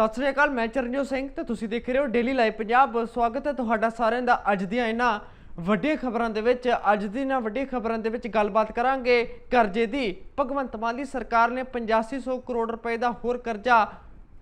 ਸਤਿ ਸ੍ਰੀ ਅਕਾਲ, ਮੈਂ ਚਰਨਜੋਤ ਸਿੰਘ ਤੇ ਤੁਸੀਂ ਦੇਖ ਰਹੇ ਹੋ ਡੇਲੀ ਲਾਈਵ ਪੰਜਾਬ ਸਵਾਗਤ ਹੈ ਤੁਹਾਡਾ ਸਾਰਿਆਂ ਦਾ ਅੱਜ ਦੀਆਂ ਇਹਨਾਂ ਵੱਡੀਆਂ ਖਬਰਾਂ ਦੇ ਵਿੱਚ। ਅੱਜ ਦੀ ਇਹਨਾਂ ਵੱਡੀ ਖਬਰਾਂ ਦੇ ਵਿੱਚ ਗੱਲਬਾਤ ਕਰਾਂਗੇ ਕਰਜ਼ੇ ਦੀ। ਭਗਵੰਤ ਮਾਨ ਦੀ ਸਰਕਾਰ ਨੇ 8500 ਕਰੋੜ ਰੁਪਏ ਦਾ ਹੋਰ ਕਰਜ਼ਾ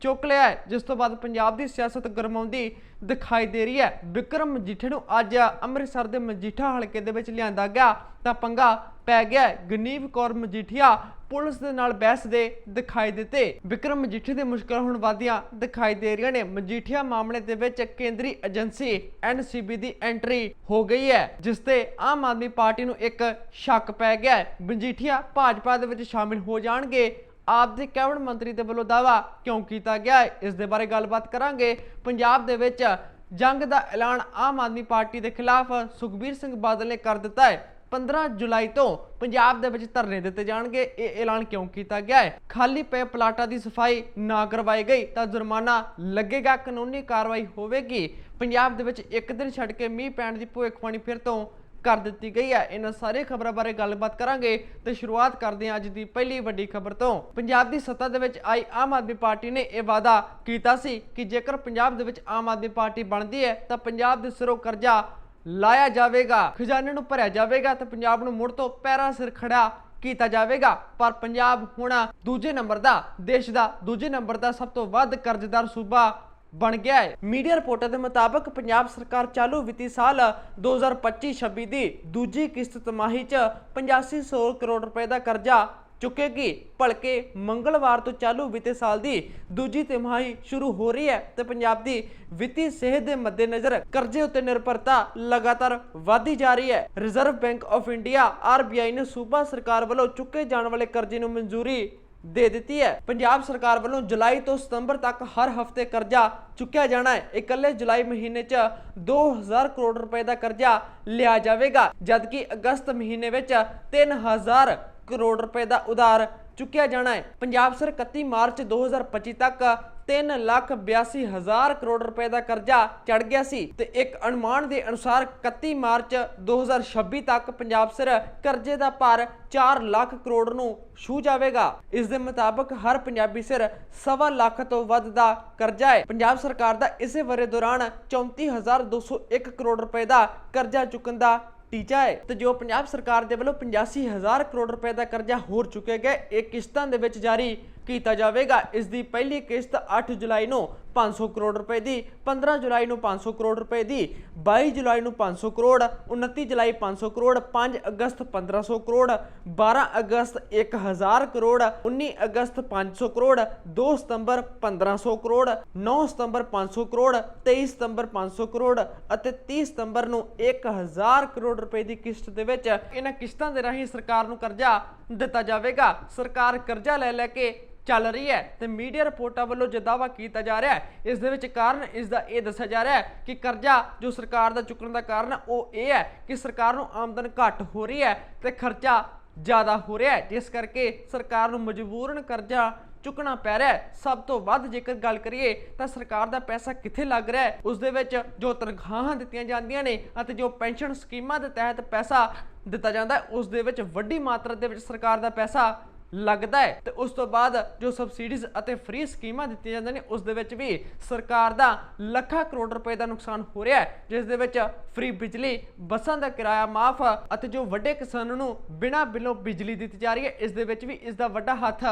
ਚੁੱਕ ਲਿਆ ਹੈ, ਜਿਸ ਤੋਂ ਬਾਅਦ ਪੰਜਾਬ ਦੀ ਸਿਆਸਤ ਗਰਮਾਉਂਦੀ ਦਿਖਾਈ ਦੇ ਰਹੀ ਹੈ। ਵਿਕਰਮ ਮਜੀਠੇ ਨੂੰ ਅੱਜ ਅੰਮ੍ਰਿਤਸਰ ਦੇ ਮਜੀਠਾ ਹਲਕੇ ਦੇ ਵਿੱਚ ਲਿਆਂਦਾ ਗਿਆ ਤਾਂ ਪੰਗਾ ਪੈ ਗਿਆ ਗਨੀਵ ਕੌਰ ਮਜੀਠੀਆ ਪੁਲਿਸ ਦੇ ਨਾਲ ਬਹਿਸ ਦੇ ਦਿਖਾਈ ਦਿੱਤੇ। ਵਿਕਰਮ ਮਜੀਠੀ ਦੇ ਮੁਸ਼ਕਲ ਹੁਣ ਵਾਦੀਆਂ ਦਿਖਾਈ ਦੇ ਰਹੀਆਂ ਨੇ। ਮਜੀਠੀਆ ਮਾਮਲੇ ਦੇ ਵਿੱਚ ਕੇਂਦਰੀ ਏਜੰਸੀ ਐਨਸੀਬੀ ਦੀ ਐਂਟਰੀ ਹੋ ਗਈ ਹੈ, ਜਿਸ ਤੇ ਆਮ ਆਦਮੀ ਪਾਰਟੀ ਨੂੰ ਇੱਕ ਸ਼ੱਕ ਪੈ ਗਿਆ ਮਜੀਠੀਆ ਭਾਜਪਾ ਦੇ ਵਿੱਚ ਸ਼ਾਮਿਲ ਹੋ ਜਾਣਗੇ। ਆਪ ਦੇ ਕੈਬਨਿਟ ਮੰਤਰੀ ਦੇ ਵੱਲੋਂ ਦਾਵਾ ਕਿਉਂ ਕੀਤਾ ਗਿਆ ਹੈ? ਇਸ ਦੇ ਬਾਰੇ ਗੱਲਬਾਤ ਕਰਾਂਗੇ। ਪੰਜਾਬ ਦੇ ਵਿੱਚ ਜੰਗ ਦਾ ਐਲਾਨ ਆਮ ਆਦਮੀ ਪਾਰਟੀ ਦੇ ਖਿਲਾਫ ਸੁਖਬੀਰ ਸਿੰਘ ਬਾਦਲ ਨੇ ਕਰ ਦਿੱਤਾ ਹੈ। 15 ਜੁਲਾਈ ਤੋਂ ਪੰਜਾਬ ਦੇ ਵਿੱਚ ਧਰਨੇ ਦਿੱਤੇ ਜਾਣਗੇ। ਇਹ ਐਲਾਨ ਕਿਉਂ ਕੀਤਾ ਗਿਆ ਹੈ? ਖਾਲੀ ਪਏ ਪਲਾਟਾਂ ਦੀ ਸਫ਼ਾਈ ਨਾ ਕਰਵਾਈ ਗਈ ਤਾਂ ਜੁਰਮਾਨਾ ਲੱਗੇਗਾ। ਕਾਨੂੰਨੀ ਕਾਰਵਾਈ ਹੋਵੇਗੀ। ਪੰਜਾਬ ਦੇ ਵਿੱਚ ਇੱਕ ਦਿਨ ਛੱਡ ਕੇ ਮੀਂਹ ਪੈਣ ਦੀ ਭਵਿੱਖਬਾਣੀ ਫਿਰ ਤੋਂ ਕਰ ਦਿੱਤੀ ਗਈ ਹੈ। ਇਹਨਾਂ ਸਾਰੇ ਖਬਰਾਂ ਬਾਰੇ ਗੱਲਬਾਤ ਕਰਾਂਗੇ ਤੇ ਸ਼ੁਰੂਆਤ ਕਰਦੇ ਹਾਂ ਅੱਜ ਦੀ ਪਹਿਲੀ ਵੱਡੀ ਖਬਰ ਤੋਂ। ਪੰਜਾਬ ਦੀ ਸੱਤਾ ਦੇ ਵਿੱਚ ਆਈ ਆਮ ਆਦਮੀ ਪਾਰਟੀ ਨੇ ਇਹ ਵਾਅਦਾ ਕੀਤਾ ਸੀ ਕਿ ਜੇਕਰ ਪੰਜਾਬ ਦੇ ਵਿੱਚ ਆਮ ਆਦਮੀ ਪਾਰਟੀ ਬਣਦੀ ਹੈ, ਤਾਂ ਪੰਜਾਬ ਦੇ ਸਿਰੋਂ ਕਰਜ਼ਾ ਲਾਇਆ ਜਾਵੇਗਾ, ਖਜ਼ਾਨੇ ਨੂੰ ਭਰਿਆ ਜਾਵੇਗਾ ਤੇ ਪੰਜਾਬ ਨੂੰ ਮੁੜ ਤੋਂ ਪੈਰਾਂ ਸਿਰ ਖੜਾ ਕੀਤਾ ਜਾਵੇਗਾ। ਪਰ ਪੰਜਾਬ ਹੁਣ ਦੂਜੇ ਨੰਬਰ ਦਾ, ਦੇਸ਼ ਦਾ ਦੂਜੇ ਨੰਬਰ ਦਾ ਸਭ ਤੋਂ ਵੱਧ ਕਰਜ਼ਦਾਰ ਸੂਬਾ ਬਣ ਗਿਆ ਹੈ। ਮੀਡੀਆ ਰਿਪੋਰਟਾਂ ਦੇ ਮੁਤਾਬਕ ਪੰਜਾਬ ਸਰਕਾਰ ਚਾਲੂ ਵਿੱਤੀ ਸਾਲ 2025-26 ਦੀ ਦੂਜੀ ਕਿਸ਼ਤ ਤਿਮਾਹੀ 'ਚ 8500 ਕਰੋੜ ਰੁਪਏ ਦਾ ਕਰਜ਼ਾ ਚੁੱਕੇਗੀ। ਭਲਕੇ ਮੰਗਲਵਾਰ ਤੋਂ ਚਾਲੂ ਵਿੱਤੀ ਸਾਲ ਦੀ ਦੂਜੀ ਤਿਮਾਹੀ ਸ਼ੁਰੂ ਹੋ ਰਹੀ ਹੈ ਤੇ ਪੰਜਾਬ ਦੀ ਵਿੱਤੀ ਸਿਹਤ ਦੇ ਮੱਦੇਨਜ਼ਰ ਕਰਜ਼ੇ ਉੱਤੇ ਨਿਰਭਰਤਾ ਲਗਾਤਾਰ ਵਧਦੀ ਜਾ ਰਹੀ ਹੈ। Reserve Bank of India RBI ਨੇ ਸੂਬਾ ਸਰਕਾਰ ਵੱਲੋਂ ਚੁੱਕੇ ਜਾਣ ਵਾਲੇ ਕਰਜ਼ੇ ਨੂੰ ਮਨਜ਼ੂਰੀ ਦੇ ਦਿੱਤੀ ਹੈ। ਪੰਜਾਬ ਸਰਕਾਰ ਵੱਲੋਂ ਜੁਲਾਈ ਤੋਂ ਸਤੰਬਰ ਤੱਕ ਹਰ ਹਫ਼ਤੇ ਕਰਜ਼ਾ ਚੁੱਕਿਆ ਜਾਣਾ ਹੈ। ਇਕੱਲੇ ਜੁਲਾਈ ਮਹੀਨੇ 'ਚ 2000 ਕਰੋੜ ਰੁਪਏ ਦਾ ਕਰਜ਼ਾ ਲਿਆ ਜਾਵੇਗਾ, ਜਦਕਿ ਅਗਸਤ ਮਹੀਨੇ ਵਿੱਚ 3000 ਕਰੋੜ ਰੁਪਏ ਦਾ ਉਧਾਰ ਚੁੱਕਿਆ ਜਾਣਾ ਹੈ। ਪੰਜਾਬ ਸਰ 31 ਮਾਰਚ 2025 ਤੱਕ 3 ਲੱਖ 82 ਹਜ਼ਾਰ ਕਰੋੜ ਰੁਪਏ ਦਾ ਕਰਜ਼ਾ ਚੜ ਗਿਆ ਸੀ ਤੇ ਇੱਕ ਅਨੁਮਾਨ ਦੇ ਅਨੁਸਾਰ 31 ਮਾਰਚ 2026 ਤੱਕ ਪੰਜਾਬ ਸਰ ਕਰਜ਼ੇ ਦਾ ਭਾਰ 4 ਲੱਖ ਕਰੋੜ ਨੂੰ ਛੂ ਜਾਵੇਗਾ। ਇਸ ਦੇ ਮੁਤਾਬਕ ਹਰ ਪੰਜਾਬੀ ਸਿਰ ਸਵਾ ਲੱਖ ਤੋਂ ਵੱਧ ਦਾ ਕਰਜ਼ਾ ਹੈ। ਪੰਜਾਬ ਸਰਕਾਰ ਦਾ ਇਸੇ ਵਰੇ ਦੌਰਾਨ 34201 ਕਰੋੜ ਰੁਪਏ ਦਾ ਕਰਜ਼ਾ ਚੁੱਕਣ ਦਾ ਟੀਚਾ ਹੈ ਤੇ ਜੋ ਪੰਜਾਬ ਸਰਕਾਰ ਦੇ ਵੱਲੋਂ 85000 ਕਰੋੜ ਰੁਪਏ ਦਾ ਕਰਜ਼ਾ ਹੋਰ ਚੁੱਕੇ ਗਏ, ਇਹ ਕਿਸ਼ਤਾਂ ਦੇ ਵਿੱਚ ਜਾਰੀ ਕੀਤਾ ਜਾਵੇਗਾ। ਇਸ ਦੀ ਪਹਿਲੀ ਕਿਸ਼ਤ 8 ਜੁਲਾਈ ਨੂੰ 500 ਕਰੋੜ ਰੁਪਏ ਦੀ 15 ਜੁਲਾਈ ਨੂੰ 500 ਕਰੋੜ ਰੁਪਏ ਦੀ 22 ਜੁਲਾਈ ਨੂੰ 500 ਕਰੋੜ 29 ਜੁਲਾਈ 500 ਕਰੋੜ 5 ਅਗਸਤ 1500 ਕਰੋੜ 12 ਅਗਸਤ 1000 ਕਰੋੜ 19 ਅਗਸਤ 500 ਕਰੋੜ 2 ਸਤੰਬਰ 1500 ਕਰੋੜ 9 ਸਤੰਬਰ 500 ਕਰੋੜ 23 ਸਤੰਬਰ 500 ਕਰੋੜ ਅਤੇ 30 ਸਤੰਬਰ ਨੂੰ 1000 ਕਰੋੜ ਰੁਪਏ ਦੀ ਕਿਸ਼ਤ ਦੇ ਵਿੱਚ ਇਹਨਾਂ ਕਿਸ਼ਤਾਂ ਦੇ ਰਾਹੀਂ ਸਰਕਾਰ ਨੂੰ ਕਰਜ਼ਾ ਦਿੱਤਾ ਜਾਵੇਗਾ। ਸਰਕਾਰ ਕਰਜ਼ਾ ਲੈ ਲੈ ਕੇ ਚੱਲ ਰਹੀ ਹੈ ਤੇ ਮੀਡੀਆ ਰਿਪੋਰਟਾਂ ਵੱਲੋਂ ਜੋ ਦਾਅਵਾ ਕੀਤਾ ਜਾ ਰਿਹਾ ਹੈ ਇਸ ਦੇ ਵਿੱਚ ਕਾਰਨ ਇਸ ਦਾ ਇਹ ਦੱਸਿਆ ਜਾ ਰਿਹਾ ਹੈ ਕਿ ਕਰਜ਼ਾ ਜੋ ਸਰਕਾਰ ਦਾ ਚੁੱਕਣ ਦਾ ਕਾਰਨ ਹੈ, ਉਹ ਇਹ ਹੈ ਕਿ ਸਰਕਾਰ ਨੂੰ ਆਮਦਨ ਘੱਟ ਹੋ ਰਹੀ ਹੈ ਤੇ ਖਰਚਾ ਜ਼ਿਆਦਾ ਹੋ ਰਿਹਾ ਹੈ ਜਿਸ ਕਰਕੇ ਸਰਕਾਰ ਨੂੰ ਮਜਬੂਰਨ ਕਰਜ਼ਾ ਚੁੱਕਣਾ ਪੈ ਰਿਹਾ ਸਭ ਤੋਂ ਵੱਧ ਜੇਕਰ ਗੱਲ ਕਰੀਏ ਤਾਂ ਸਰਕਾਰ ਦਾ ਪੈਸਾ ਕਿੱਥੇ ਲੱਗ ਰਿਹਾ ਹੈ ਉਸ ਦੇ ਵਿੱਚ ਜੋ ਤਨਖਾਹਾਂ ਦਿੱਤੀਆਂ ਜਾਂਦੀਆਂ ਨੇ ਅਤੇ ਜੋ ਪੈਨਸ਼ਨ ਸਕੀਮਾਂ ਦੇ ਤਹਿਤ ਪੈਸਾ ਦਿੱਤਾ ਜਾਂਦਾ ਉਸ ਦੇ ਵਿੱਚ ਵੱਡੀ ਮਾਤਰਾ ਦੇ ਵਿੱਚ ਸਰਕਾਰ ਦਾ ਪੈਸਾ ਲੱਗਦਾ ਹੈ। ਤੇ ਉਸ ਤੋਂ ਬਾਅਦ ਜੋ ਸਬਸਿਡੀਜ਼ ਅਤੇ ਫ੍ਰੀ ਸਕੀਮਾਂ ਦਿੱਤੀਆਂ ਜਾਂਦੀਆਂ ਨੇ, ਉਸ ਦੇ ਵਿੱਚ ਵੀ ਸਰਕਾਰ ਦਾ ਲੱਖਾਂ ਕਰੋੜ ਰੁਪਏ ਦਾ ਨੁਕਸਾਨ ਹੋ ਰਿਹਾ ਹੈ, ਜਿਸ ਦੇ ਵਿੱਚ ਫ੍ਰੀ ਬਿਜਲੀ, ਬੱਸਾਂ ਦਾ ਕਿਰਾਇਆ ਮਾਫ ਅਤੇ ਜੋ ਵੱਡੇ ਕਿਸਾਨਾਂ ਨੂੰ ਬਿਨਾਂ ਬਿੱਲੋਂ ਬਿਜਲੀ ਦਿੱਤੀ ਜਾ ਰਹੀ ਹੈ, ਇਸ ਦੇ ਵਿੱਚ ਵੀ ਇਸ ਦਾ ਵੱਡਾ ਹੱਥ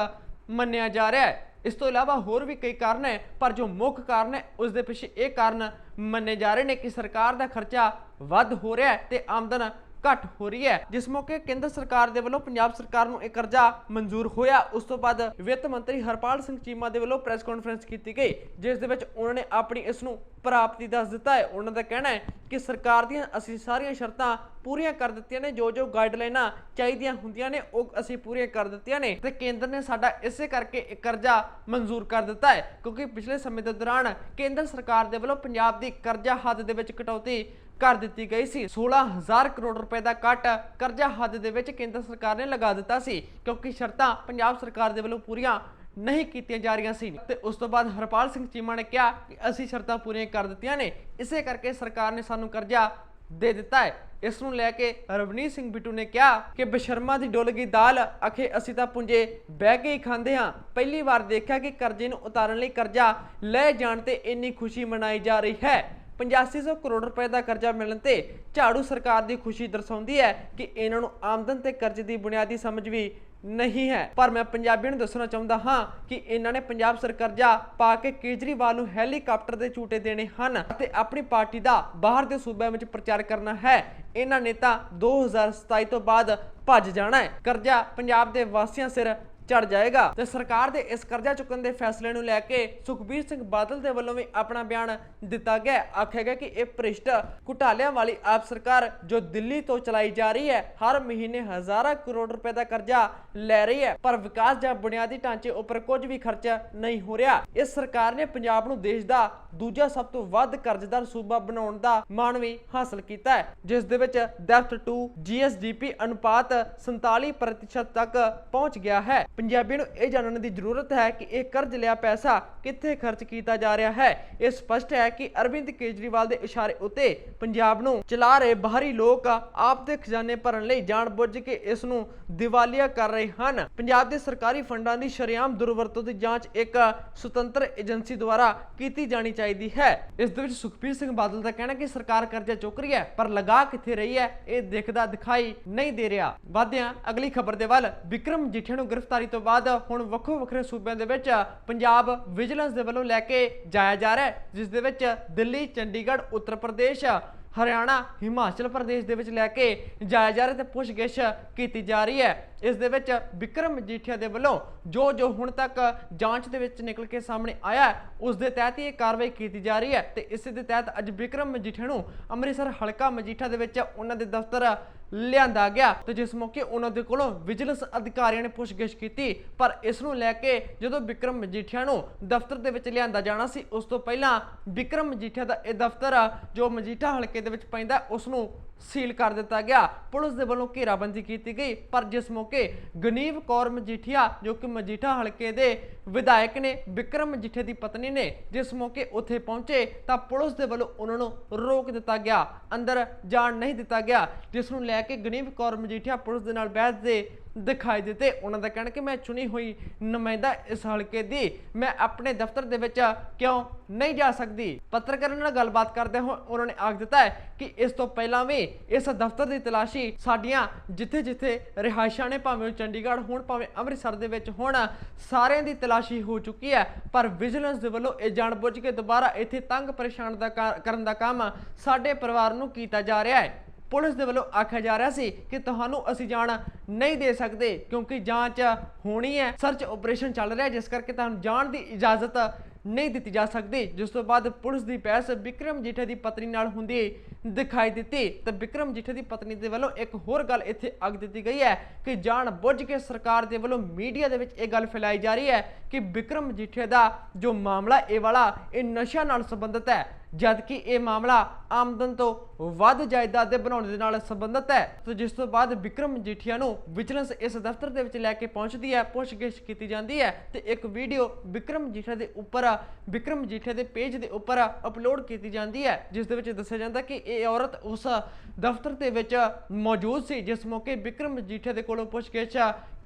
ਮੰਨਿਆ ਜਾ ਰਿਹਾ ਹੈ। ਇਸ ਤੋਂ ਇਲਾਵਾ ਹੋਰ ਵੀ ਕਈ ਕਾਰਨ ਹੈ, ਪਰ ਜੋ ਮੁੱਖ ਕਾਰਨ ਹੈ, ਉਸ ਦੇ ਪਿੱਛੇ ਇਹ ਕਾਰਨ ਮੰਨੇ ਜਾ ਰਹੇ ਨੇ ਕਿ ਸਰਕਾਰ ਦਾ ਖਰਚਾ ਵੱਧ ਹੋ ਰਿਹਾ ਹੈ ਤੇ ਆਮਦਨ ਘੱਟ ਹੋ ਰਹੀ ਹੈ, ਜਿਸ ਮੌਕੇ ਕੇਂਦਰ ਸਰਕਾਰ ਦੇ ਵੱਲੋਂ ਪੰਜਾਬ ਸਰਕਾਰ ਨੂੰ ਇਹ ਕਰਜ਼ਾ ਮਨਜ਼ੂਰ ਹੋਇਆ। ਉਸ ਤੋਂ ਬਾਅਦ ਵਿੱਤ ਮੰਤਰੀ ਹਰਪਾਲ ਸਿੰਘ ਚੀਮਾ ਦੇ ਵੱਲੋਂ ਪ੍ਰੈਸ ਕਾਨਫਰੰਸ ਕੀਤੀ ਗਈ, ਜਿਸ ਦੇ ਵਿੱਚ ਉਹਨਾਂ ਨੇ ਆਪਣੀ ਇਸ ਨੂੰ ਪ੍ਰਾਪਤੀ ਦੱਸ ਦਿੱਤਾ ਹੈ। ਉਹਨਾਂ ਦਾ ਕਹਿਣਾ ਹੈ ਕਿ ਸਰਕਾਰ ਦੀਆਂ ਅਸੀਂ ਸਾਰੀਆਂ ਸ਼ਰਤਾਂ ਪੂਰੀਆਂ ਕਰ ਦਿੱਤੀਆਂ ਨੇ ਜੋ ਜੋ ਗਾਈਡਲਾਈਨਾਂ ਚਾਹੀਦੀਆਂ ਹੁੰਦੀਆਂ ਨੇ, ਉਹ ਅਸੀਂ ਪੂਰੀਆਂ ਕਰ ਦਿੱਤੀਆਂ ਨੇ ਤੇ ਕੇਂਦਰ ਨੇ ਸਾਡਾ ਇਸੇ ਕਰਕੇ ਇਹ ਕਰਜ਼ਾ ਮਨਜ਼ੂਰ ਕਰ ਦਿੱਤਾ ਹੈ। ਕਿਉਂਕਿ ਪਿਛਲੇ ਸਮੇਂ ਦੇ ਦੌਰਾਨ ਕੇਂਦਰ ਸਰਕਾਰ ਦੇ ਵੱਲੋਂ ਪੰਜਾਬ ਦੀ ਕਰਜ਼ਾ ਹੱਦ ਦੇ ਵਿੱਚ ਕਟੌਤੀ ਕਰ ਦਿੱਤੀ ਗਈ ਸੀ। 16000 ਕਰੋੜ ਰੁਪਏ ਦਾ ਕੱਟ ਕਰਜ਼ਾ ਹੱਦ ਦੇ ਵਿੱਚ ਕੇਂਦਰ ਸਰਕਾਰ ਨੇ ਲਗਾ ਦਿੱਤਾ ਸੀ, ਕਿਉਂਕਿ ਸ਼ਰਤਾਂ ਪੰਜਾਬ ਸਰਕਾਰ ਦੇ ਵੱਲੋਂ ਪੂਰੀਆਂ ਨਹੀਂ ਕੀਤੀਆਂ ਜਾ ਰਹੀਆਂ ਸੀ। ਤੇ ਉਸ ਤੋਂ ਬਾਅਦ ਹਰਪਾਲ ਸਿੰਘ ਚੀਮਾ ਨੇ ਕਿਹਾ ਕਿ ਅਸੀਂ ਸ਼ਰਤਾਂ ਪੂਰੀਆਂ ਕਰ ਦਿੱਤੀਆਂ ਨੇ, ਇਸੇ ਕਰਕੇ ਸਰਕਾਰ ਨੇ ਸਾਨੂੰ ਕਰਜ਼ਾ ਦੇ ਦਿੱਤਾ ਹੈ। ਇਸ ਨੂੰ ਲੈ ਕੇ ਰਵਨੀਤ ਸਿੰਘ ਬਿੱਟੂ ਨੇ ਕਿਹਾ ਕਿ ਬਸ਼ਰਮਾ ਦੀ ਡੁੱਲ ਗਈ ਦਾਲ ਅਖੇ ਅਸੀਂ ਤਾਂ ਪੁੰਜੇ ਬਹਿ ਕੇ ਹੀ ਖਾਂਦੇ ਹਾਂ। ਪਹਿਲੀ ਵਾਰ ਦੇਖਿਆ ਕਿ ਕਰਜ਼ੇ ਨੂੰ ਉਤਾਰਨ ਲਈ ਕਰਜ਼ਾ ਲੈ ਜਾਣ ਤੇ ਇੰਨੀ ਖੁਸ਼ੀ ਮਨਾਈ ਜਾ ਰਹੀ ਹੈ। 8500 ਕਰੋੜ ਰੁਪਏ ਦਾ ਕਰਜ਼ਾ ਮਿਲਣ ਤੇ ਝਾੜੂ ਸਰਕਾਰ ਦੀ ਖੁਸ਼ੀ ਦਰਸਾਉਂਦੀ ਹੈ ਕਿ ਇਹਨਾਂ ਨੂੰ ਆਮਦਨ ਤੇ ਕਰਜ਼ੇ ਦੀ ਬੁਨਿਆਦੀ ਸਮਝ ਵੀ ਨਹੀਂ ਹੈ। ਪਰ ਮੈਂ ਪੰਜਾਬੀਆਂ ਨੂੰ ਦੱਸਣਾ ਚਾਹੁੰਦਾ ਹਾਂ ਕਿ ਇਹਨਾਂ ਨੇ ਪੰਜਾਬ ਸਰਕਾਰ ਕਰਜ਼ਾ ਪਾ ਕੇ ਕੇਜਰੀਵਾਲ ਨੂੰ ਹੈਲੀਕਾਪਟਰ ਦੇ ਝੂਟੇ ਦੇਣੇ ਹਨ ਅਤੇ ਆਪਣੀ ਪਾਰਟੀ ਦਾ ਬਾਹਰ ਦੇ ਸੂਬਿਆਂ ਵਿੱਚ ਪ੍ਰਚਾਰ ਕਰਨਾ ਹੈ। ਇਹਨਾਂ ਨੇ ਤਾਂ 2027 ਤੋਂ ਬਾਅਦ ਭੱਜ ਜਾਣਾ ਹੈ। ਕਰਜ਼ਾ ਪੰਜਾਬ ਦੇ ਵਾਸੀਆਂ ਸਿਰ ਚੜ ਜਾਏਗਾ। ਤੇ ਸਰਕਾਰ ਦੇ ਇਸ ਕਰਜ਼ਾ ਚੁੱਕਣ ਦੇ ਫੈਸਲੇ ਨੂੰ ਲੈ ਕੇ ਸੁਖਬੀਰ ਸਿੰਘ ਬਾਦਲ ਦੇ ਵੱਲੋਂ ਵੀ ਆਪਣਾ ਬਿਆਨ ਦਿੱਤਾ ਗਿਆ। ਆਖਿਆ ਗਿਆ ਕਿ ਇਹ ਭ੍ਰਿਸ਼ਟ ਘੁਟਾਲਿਆਂ ਵਾਲੀ ਆਪ ਸਰਕਾਰ ਜੋ ਦਿੱਲੀ ਤੋਂ ਚਲਾਈ ਜਾ ਰਹੀ ਹੈ, ਹਰ ਮਹੀਨੇ ਹਜ਼ਾਰਾਂ ਕਰੋੜ ਰੁਪਏ ਦਾ ਕਰਜ਼ਾ ਲੈ ਰਹੀ ਹੈ, ਪਰ ਵਿਕਾਸ ਜਾਂ ਬੁਨਿਆਦੀ ਢਾਂਚੇ ਉੱਪਰ ਕੁਝ ਵੀ ਖਰਚਾ ਨਹੀਂ ਹੋ ਰਿਹਾ। ਇਸ ਸਰਕਾਰ ਨੇ ਪੰਜਾਬ ਨੂੰ ਦੇਸ਼ ਦਾ ਦੂਜਾ ਸਭ ਤੋਂ ਵੱਧ ਕਰਜ਼ਦਾਰ ਸੂਬਾ ਬਣਾਉਣ ਦਾ ਮਾਣ ਵੀ ਹਾਸਲ ਕੀਤਾ ਹੈ, ਜਿਸ ਦੇ ਵਿੱਚ ਡੈਫਟ ਟੂ GSDP ਅਨੁਪਾਤ 47% ਤੱਕ ਪਹੁੰਚ ਗਿਆ ਹੈ। ਪੰਜਾਬੀਆਂ ਨੂੰ ਇਹ ਜਾਣਨ ਦੀ ਜ਼ਰੂਰਤ ਹੈ ਕਿ ਇਹ ਕਰਜ਼ ਲਿਆ ਪੈਸਾ ਕਿੱਥੇ ਖਰਚ ਕੀਤਾ ਜਾ ਰਿਹਾ ਹੈ। ਇਹ ਸਪਸ਼ਟ ਹੈ ਕਿ ਅਰਵਿੰਦ ਕੇਜਰੀਵਾਲ ਦੇ ਇਸ਼ਾਰੇ ਉੱਤੇ ਪੰਜਾਬ ਨੂੰ ਚਲਾ ਰਹੇ ਬਾਹਰੀ ਲੋਕ ਆਪ ਦੇ ਖਜ਼ਾਨੇ ਭਰਨ ਲਈ ਜਾਣਬੁੱਝ ਕੇ ਇਸ ਨੂੰ ਦਿਵਾਲੀਆ ਕਰ ਰਹੇ ਹਨ। ਪੰਜਾਬ ਦੇ ਸਰਕਾਰੀ ਫੰਡਾਂ ਦੀ ਸ਼ਰੇਆਮ ਦੁਰਵਰਤੋਂ ਦੀ ਜਾਂਚ ਇੱਕ ਸੁਤੰਤਰ ਏਜੰਸੀ ਦੁਆਰਾ ਕੀਤੀ ਜਾਣੀ ਚਾਹੀਦੀ ਹੈ। ਇਸ ਦੇ ਵਿੱਚ ਸੁਖਬੀਰ ਸਿੰਘ ਬਾਦਲ ਦਾ ਕਹਿਣਾ ਕਿ ਸਰਕਾਰ ਕਰਜ਼ਾ ਚੁੱਕ ਰਹੀ ਹੈ, ਪਰ ਲਗਾ ਕਿੱਥੇ ਰਹੀ ਹੈ, ਇਹ ਦੇਖਦਾ ਦਿਖਾਈ ਨਹੀਂ ਦੇ ਰਿਹਾ। ਵਾਧਿਆਂ, ਅਗਲੀ ਖਬਰ ਦੇ ਵੱਲ ਵਿਕਰਮ ਜੀਠੇ ਨੂੰ ਗ੍ਰਿਫਤਾਰੀ ਤੋਂ ਬਾਅਦ ਹੁਣ ਵੱਖੋ ਵੱਖਰੇ ਸੂਬਿਆਂ ਦੇ ਵਿੱਚ ਪੰਜਾਬ ਵਿਜੀਲੈਂਸ ਦੇ ਵੱਲੋਂ ਲੈ ਕੇ ਜਾਇਆ ਜਾ ਰਿਹਾ ਹੈ, ਜਿਸ ਦੇ ਵਿੱਚ ਦਿੱਲੀ, ਚੰਡੀਗੜ੍ਹ, ਉੱਤਰ ਪ੍ਰਦੇਸ਼, ਹਰਿਆਣਾ, ਹਿਮਾਚਲ ਪ੍ਰਦੇਸ਼ ਦੇ ਵਿੱਚ ਲੈ ਕੇ ਜਾਇਆ ਜਾ ਰਿਹਾ ਤੇ ਪੁੱਛਗਿੱਛ ਕੀਤੀ ਜਾ ਰਹੀ ਹੈ। ਇਸ ਦੇ ਵਿੱਚ ਵਿਕਰਮ ਮਜੀਠੀਆ ਦੇ ਵੱਲੋਂ ਜੋ ਜੋ ਹੁਣ ਤੱਕ ਜਾਂਚ ਦੇ ਵਿੱਚ ਨਿਕਲ ਕੇ ਸਾਹਮਣੇ ਆਇਆ ਉਸ ਦੇ ਤਹਿਤ ਹੀ ਇਹ ਕਾਰਵਾਈ ਕੀਤੀ ਜਾ ਰਹੀ ਹੈ ਤੇ ਇਸੇ ਦੇ ਤਹਿਤ ਅੱਜ ਵਿਕਰਮ ਮਜੀਠੀਆ ਨੂੰ ਅੰਮ੍ਰਿਤਸਰ ਹਲਕਾ ਮਜੀਠਾ ਦੇ ਵਿੱਚ ਉਹਨਾਂ ਦੇ ਦਫ਼ਤਰ ਲਿਆਂਦਾ ਗਿਆ ਤੇ ਜਿਸ ਮੌਕੇ ਉਹਨਾਂ ਦੇ ਕੋਲੋਂ ਵਿਜੀਲੈਂਸ ਅਧਿਕਾਰੀਆਂ ਨੇ ਪੁੱਛਗਿੱਛ ਕੀਤੀ, ਪਰ ਇਸ ਨੂੰ ਲੈ ਕੇ ਜਦੋਂ ਵਿਕਰਮ ਮਜੀਠੀਆ ਨੂੰ ਦਫ਼ਤਰ ਦੇ ਵਿੱਚ ਲਿਆਂਦਾ ਜਾਣਾ ਸੀ, ਉਸ ਤੋਂ ਪਹਿਲਾਂ ਵਿਕਰਮ ਮਜੀਠੀਆ ਦਾ ਇਹ ਦਫ਼ਤਰ ਜੋ ਮਜੀਠਾ ਹਲਕੇ ਦੇ ਵਿੱਚ ਪੈਂਦਾ, ਉਸ ਨੂੰ ਸੀਲ ਕਰ ਦਿੱਤਾ ਗਿਆ। ਪੁਲਿਸ ਦੇ ਵੱਲੋਂ ਘੇਰਾਬੰਦੀ ਕੀਤੀ ਗਈ, ਪਰ ਜਿਸ ਮੌਕੇ ਗਨੀਵ ਕੌਰ ਮਜੀਠੀਆ, ਜੋ ਕਿ ਮਜੀਠਾ ਹਲਕੇ ਦੇ ਵਿਧਾਇਕ ਨੇ, ਵਿਕਰਮ ਮਜੀਠੇ ਦੀ ਪਤਨੀ ਨੇ, ਜਿਸ ਮੌਕੇ ਉੱਥੇ ਪਹੁੰਚੇ, ਤਾਂ ਪੁਲਿਸ ਦੇ ਵੱਲੋਂ ਉਹਨਾਂ ਨੂੰ ਰੋਕ ਦਿੱਤਾ ਗਿਆ। ਅੰਦਰ ਜਾਣ ਨਹੀਂ ਦਿੱਤਾ ਗਿਆ, ਜਿਸ ਨੂੰ ਲੈ ਕੇ ਗਨੀਵ ਕੌਰ ਮਜੀਠੀਆ ਪੁਲਿਸ ਦੇ ਨਾਲ ਬਹਿਸ ਦੇ ਦਿਖਾਈ ਦਿੱਤੇ। ਉਹਨਾਂ ਦਾ ਕਹਿਣਾ ਕਿ ਮੈਂ ਚੁਣੀ ਹੋਈ ਨੁਮਾਇੰਦਾ ਇਸ ਹਲਕੇ ਦੀ, ਮੈਂ ਆਪਣੇ ਦਫ਼ਤਰ ਦੇ ਵਿੱਚ ਕਿਉਂ ਨਹੀਂ ਜਾ ਸਕਦੀ? ਪੱਤਰਕਾਰਾਂ ਨਾਲ ਗੱਲਬਾਤ ਕਰਦੇ ਹੋਏ ਉਹਨਾਂ ਨੇ ਆਖ ਦਿੱਤਾ ਹੈ ਕਿ ਇਸ ਤੋਂ ਪਹਿਲਾਂ ਵੀ ਇਸ ਦਫ਼ਤਰ ਦੀ ਤਲਾਸ਼ੀ ਸਾਡੀਆਂ ਜਿੱਥੇ-ਜਿੱਥੇ ਰਿਹਾਇਸ਼ਾਂ ਨੇ, ਭਾਵੇਂ ਉਹ ਚੰਡੀਗੜ੍ਹ ਹੋਣ, ਭਾਵੇਂ ਅੰਮ੍ਰਿਤਸਰ ਦੇ ਵਿੱਚ ਹੋਣ, ਸਾਰਿਆਂ ਦੀ ਤਲਾਸ਼ੀ ਹੋ ਚੁੱਕੀ ਹੈ। ਪਰ ਵਿਜੀਲੈਂਸ ਦੇ ਵੱਲੋਂ ਇਹ ਜਾਣਬੁੱਝ ਕੇ ਦੁਬਾਰਾ ਇੱਥੇ ਤੰਗ ਪਰੇਸ਼ਾਨ ਦਾ ਕਾ- ਕਰਨ ਦਾ ਕੰਮ ਸਾਡੇ ਪਰਿਵਾਰ ਨੂੰ ਕੀਤਾ ਜਾ ਰਿਹਾ ਹੈ। ਪੁਲਿਸ ਦੇ ਵੱਲੋਂ ਆਖਿਆ ਜਾ ਰਿਹਾ ਸੀ ਕਿ ਤੁਹਾਨੂੰ ਅਸੀਂ ਜਾਣ ਨਹੀਂ ਦੇ ਸਕਦੇ ਕਿਉਂਕਿ ਜਾਂਚ ਹੋਣੀ ਹੈ ਸਰਚ ਆਪਰੇਸ਼ਨ ਚੱਲ ਰਿਹਾ ਜਿਸ ਕਰਕੇ ਤੁਹਾਨੂੰ ਜਾਣ ਦੀ ਇਜਾਜ਼ਤ ਨਹੀਂ ਦਿੱਤੀ ਜਾ ਸਕਦੀ। ਜਿਸ ਤੋਂ ਬਾਅਦ ਪੁਲਿਸ ਦੀ ਬਹਿਸ ਵਿਕਰਮ ਜੀਠੇ ਦੀ ਪਤਨੀ ਨਾਲ ਹੁੰਦੀ ਦਿਖਾਈ ਦਿੱਤੀ। ਤੇ ਵਿਕਰਮ ਜੀਠੇ ਦੀ ਪਤਨੀ ਦੇ ਵੱਲੋਂ ਇੱਕ ਹੋਰ ਗੱਲ ਇੱਥੇ ਅੱਗ ਦਿੱਤੀ ਗਈ ਹੈ ਕਿ ਜਾਣ ਬੁੱਝ ਕੇ ਸਰਕਾਰ ਦੇ ਵੱਲੋਂ ਮੀਡੀਆ ਦੇ ਵਿੱਚ ਇਹ ਗੱਲ ਫੈਲਾਈ ਜਾ ਰਹੀ ਹੈ ਕਿ ਵਿਕਰਮ ਜੀਠੇ ਦਾ ਜੋ ਮਾਮਲਾ ਇਹ ਵਾਲਾ, ਇਹ ਨਸ਼ਾ ਨਾਲ ਸੰਬੰਧਿਤ ਹੈ ਜਦ ਕਿ ਇਹ ਮਾਮਲਾ ਆਮਦਨ ਤੋਂ ਵੱਧ ਜਾਇਦਾਦ ਦੇ ਬਣਾਉਣ ਦੇ ਨਾਲ ਸੰਬੰਧਿਤ ਹੈ। ਤੇ ਜਿਸ ਤੋਂ ਬਾਅਦ ਵਿਕਰਮ ਮਜੀਠੀਆ ਨੂੰ ਵਿਜੀਲੈਂਸ ਇਸ ਦਫ਼ਤਰ ਦੇ ਵਿੱਚ ਲੈ ਕੇ ਪਹੁੰਚਦੀ ਹੈ, ਪੁੱਛਗਿੱਛ ਕੀਤੀ ਜਾਂਦੀ ਹੈ ਤੇ ਇੱਕ ਵੀਡੀਓ ਵਿਕਰਮ ਮਜੀਠੀਆ ਦੇ ਉੱਪਰ, ਵਿਕਰਮ ਮਜੀਠੀਆ ਦੇ ਪੇਜ ਦੇ ਉੱਪਰ ਅਪਲੋਡ ਕੀਤੀ ਜਾਂਦੀ ਹੈ, ਜਿਸ ਦੇ ਵਿੱਚ ਦੱਸਿਆ ਜਾਂਦਾ ਕਿ ਇਹ ਔਰਤ ਉਸ ਦਫ਼ਤਰ ਦੇ ਵਿੱਚ ਮੌਜੂਦ ਸੀ, ਜਿਸ ਮੌਕੇ ਵਿਕਰਮ ਮਜੀਠੀਆ ਦੇ ਕੋਲੋਂ ਪੁੱਛਗਿੱਛ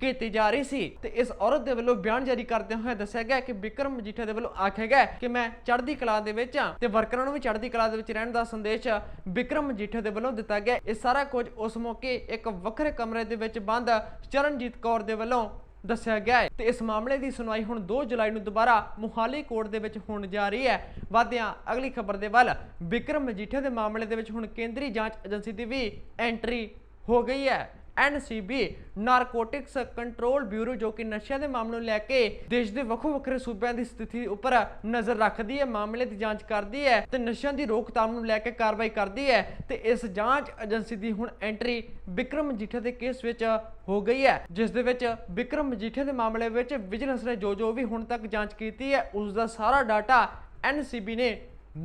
ਕੀਤੀ ਜਾ ਰਹੀ ਸੀ। ਤੇ ਇਸ ਔਰਤ ਦੇ ਵੱਲੋਂ ਬਿਆਨ ਜਾਰੀ ਕਰਦੇ ਹੋਏ ਦੱਸਿਆ ਗਿਆ ਕਿ ਵਿਕਰਮ ਮਜੀਠੀਆ ਦੇ ਵੱਲੋਂ ਆਖਿਆ ਗਿਆ ਕਿ ਮੈਂ ਚੜ੍ਹਦੀ ਕਲਾ ਦੇ ਵਿੱਚ ਹਾਂ ਤੇ ਵਰਕਰਾਂ ਨੂੰ ਵੀ ਚੜ੍ਹਦੀ ਕਲਾ ਦੇ ਵਿੱਚ ਰਹਿਣ ਦਾ ਸੰਦੇਸ਼ ਵਿਕਰਮ ਮਜੀਠੀਆ ਦੇ ਵੱਲੋਂ ਦਿੱਤਾ ਗਿਆ। ਇਹ ਸਾਰਾ ਕੁਝ ਉਸ ਮੌਕੇ ਇੱਕ ਵੱਖਰੇ ਕਮਰੇ ਦੇ ਵਿੱਚ ਬੰਦ ਚਰਨਜੀਤ ਕੌਰ ਦੇ ਵੱਲੋਂ ਦੱਸਿਆ ਗਿਆ ਹੈ। ਤੇ ਇਸ ਮਾਮਲੇ ਦੀ ਸੁਣਵਾਈ ਹੁਣ 2 ਜੁਲਾਈ ਨੂੰ ਦੁਬਾਰਾ ਮੁਹਾਲੀ ਕੋਰਟ ਦੇ ਵਿੱਚ ਹੋਣ ਜਾ ਰਹੀ ਹੈ। ਵਾਦਿਆਂ ਅਗਲੀ ਖਬਰ ਦੇ ਵੱਲ ਵਿਕਰਮ ਮਜੀਠੀਆ ਦੇ ਮਾਮਲੇ ਦੇ ਵਿੱਚ ਹੁਣ ਕੇਂਦਰੀ ਜਾਂਚ ਏਜੰਸੀ ਦੀ ਵੀ ਐਂਟਰੀ ਹੋ ਗਈ ਹੈ। ਐਨਸੀਬੀ ਨਾਰਕੋਟਿਕਸ ਕੰਟਰੋਲ ਬਿਊਰੋ ਜੋ ਕਿ ਨਸ਼ਿਆਂ ਦੇ ਮਾਮਲੇ ਨੂੰ ਲੈ ਕੇ ਦੇਸ਼ ਦੇ ਵੱਖੋ ਵੱਖਰੇ ਸੂਬਿਆਂ ਦੀ ਸਥਿਤੀ ਉੱਪਰ ਨਜ਼ਰ ਰੱਖਦੀ ਹੈ, ਮਾਮਲੇ ਦੀ ਜਾਂਚ ਕਰਦੀ ਹੈ ਤੇ ਨਸ਼ਿਆਂ ਦੀ ਰੋਕਥਾਮ ਨੂੰ ਲੈ ਕੇ ਕਾਰਵਾਈ ਕਰਦੀ ਹੈ ਤੇ ਇਸ ਜਾਂਚ ਏਜੰਸੀ ਦੀ ਹੁਣ ਐਂਟਰੀ ਵਿਕਰਮ ਮਜੀਠੀਆ ਦੇ ਕੇਸ ਵਿੱਚ ਹੋ ਗਈ ਹੈ, ਜਿਸ ਦੇ ਵਿੱਚ ਵਿਕਰਮ ਮਜੀਠੀਆ ਦੇ ਮਾਮਲੇ ਵਿੱਚ ਵਿਜੀਲੈਂਸ ਨੇ ਜੋ ਜੋ ਵੀ ਹੁਣ ਤੱਕ ਜਾਂਚ ਕੀਤੀ ਹੈ, ਉਸ ਦਾ ਸਾਰਾ ਡਾਟਾ ਐਨਸੀਬੀ ਨੇ